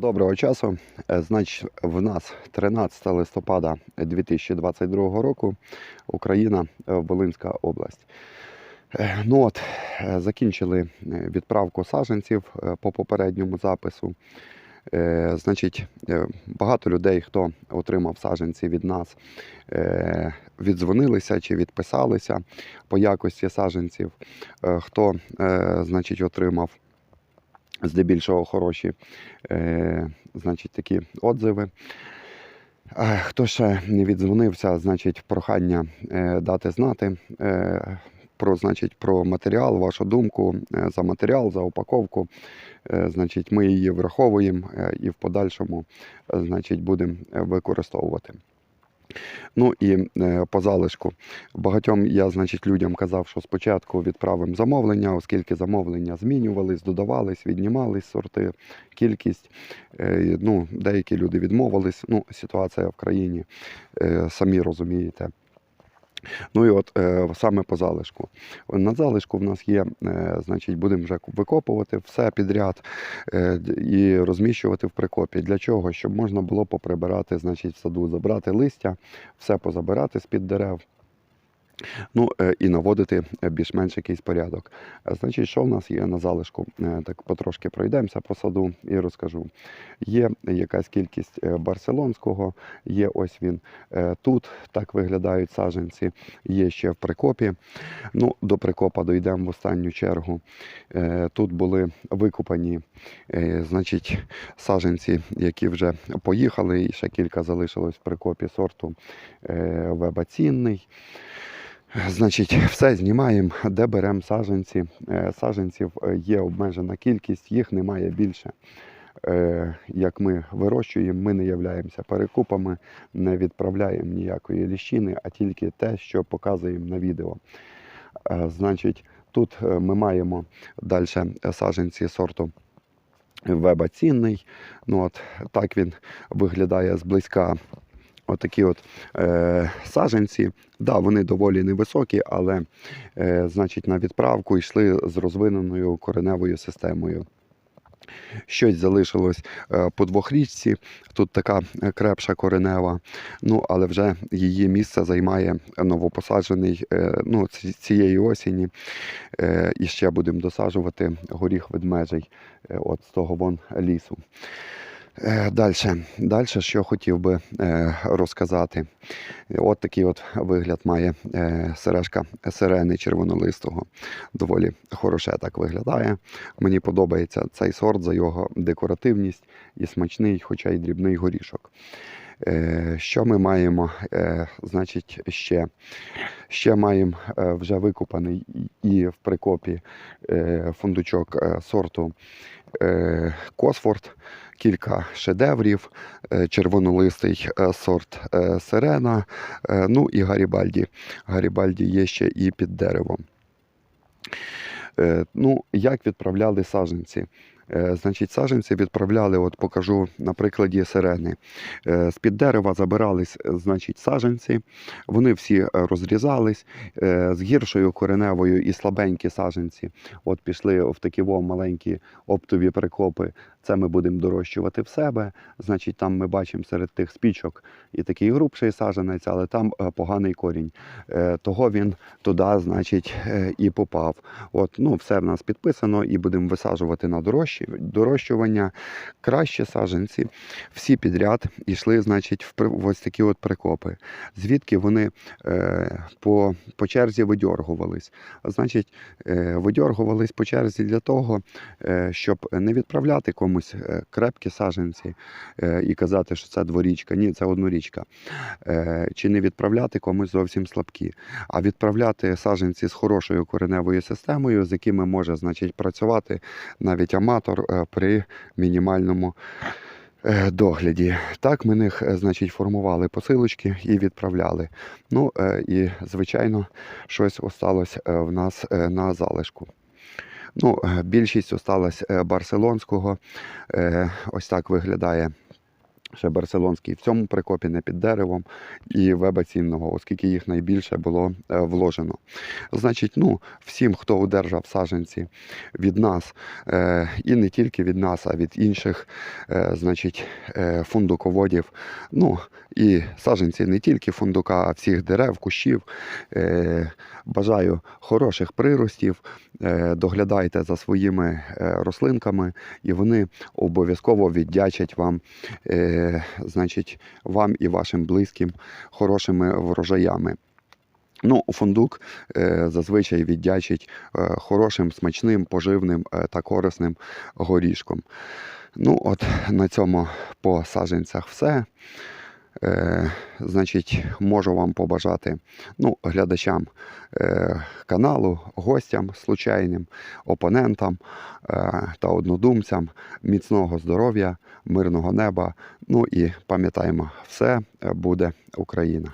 Доброго часу. Е, Значить, в нас 13 листопада 2022 року Україна, е, Волинська область. Е, Ну от, закінчили відправку саджанців е, по попередньому запису. Значить, багато людей, хто отримав саджанці від нас, віддзвонилися чи відписалися по якості саджанців. Е, Хто, значить, отримав здебільшого хороші е, значить, такі отзиви. Хто ще не віддзвонився, значить, прохання е, дати знати е, про, значить, про матеріал, вашу думку е, за матеріал, за упаковку. Значить, ми її враховуємо і в подальшому значить, будемо використовувати. Ну і е, по залишку. Багатьом я, значить, людям казав, що спочатку відправимо замовлення, оскільки замовлення змінювались, додавались, віднімались сорти, кількість. Е, ну, деякі люди відмовились. Ну, ситуація в країні, е, самі розумієте. Ну і от е, саме по залишку. На залишку в нас є, е, значить, будемо вже викопувати все підряд е, і розміщувати в прикопі. Для чого? Щоб можна було поприбирати, значить, в саду, забрати листя, все позабирати з-під дерев. Ну е, і наводити е, більш-менш якийсь порядок. Е, Значить, що в нас є на залишку? Так потрошки пройдемося по саду і розкажу. Є якась кількість барселонського, є ось він тут, так виглядають саджанці, є ще в прикопі. Ну, до прикопа дійдемо в останню чергу. Тут були викопані е, значить, саджанці, які вже поїхали, і ще кілька залишилось в прикопі сорту вебацінний. Значить, все знімаємо, де беремо саджанці. Е, Саджанців е, є обмежена кількість, їх немає більше. Е, Як ми вирощуємо, ми не являємося перекупами, не відправляємо ніякої ліщини, а тільки те, що показуємо на відео. Значить, тут ми маємо далі саджанці сорту веба цінний. Ну, от, так він виглядає зблизька. Отакі от е, саджанці. Да, вони доволі невисокі, але е, значить, на відправку йшли з розвиненою кореневою системою. Щось залишилось е, по двохрічці. Тут така е, крепша коренева. Ну, але вже її місце займає новопосаджений е, ну, цієї осені. І ще будемо досаджувати горіх ведмежий от з того вон лісу. Далі, далі, що хотів би е, розказати. От такий от вигляд має е, сережка сирени червонолистого. Доволі хороше так виглядає. Мені подобається цей сорт за його декоративність і смачний, хоча й дрібний горішок. Е, Що ми маємо? Е, Значить, ще, ще маємо е, вже викопаний і- в прикопі е, фундучок е, сорту е, Косфорд, кілька шедеврів, е, червонолистий е, сорт е, Сирена, ну і Гарібальді. Гарібальді є ще і під деревом. Ну, як відправляли саджанці? Е, Значить, саджанці відправляли, от покажу на прикладі сирени. Е, З-під дерева забирались, е, значить, саджанці. Вони всі розрізались з гіршою кореневою і слабенькі саджанці. От пішли в такі маленькі оптові прикопи. Це ми будемо дорощувати в себе. Значить, там ми бачимо серед тих спічок і такий грубший саджанець, але там поганий корінь. Того він туди, значить, і попав. От, ну, все в нас підписано і будемо висаджувати на дорожчі, дорощування. Кращі саджанці всі підряд йшли, значить, в, ось такі от прикопи. Звідки вони е, по, по черзі видьоргувались. Значить, е, видьоргувались по черзі для того, е, щоб не відправляти комусь е, крепкі саджанці е, і казати, що це дворічка. Ні, це однорічка. Е, Чи не відправляти комусь зовсім слабкі, а відправляти саджанці з хорошою кореневою системою, з якими може значить, працювати навіть аматор е, при мінімальному е, догляді. Так ми них, е, значить, формували посилочки і відправляли. Ну і, звичайно, щось осталось в нас на залишку. Ну, більшість осталась барселонського. Ось так виглядає ще барселонський в цьому прикопі не під деревом і веба цінного, оскільки їх найбільше було е, вложено. Значить, ну, всім, хто одержав саджанці від нас, е, і не тільки від нас, а від інших, е, значить, фундуководів, ну і саджанці не тільки фундука, а всіх дерев, кущів. Бажаю хороших приростів, доглядайте за своїми рослинками, і вони обов'язково віддячать вам, значить, вам і вашим близьким хорошими врожаями. Ну, фундук е, зазвичай віддячить е, хорошим, смачним, поживним е, та корисним горішком. Ну, от на цьому по саженцях все. Е, значить, можу вам побажати ну, глядачам е, каналу, гостям случайним, опонентам е, та однодумцям міцного здоров'я, мирного неба. Ну і пам'ятаємо, все буде Україна.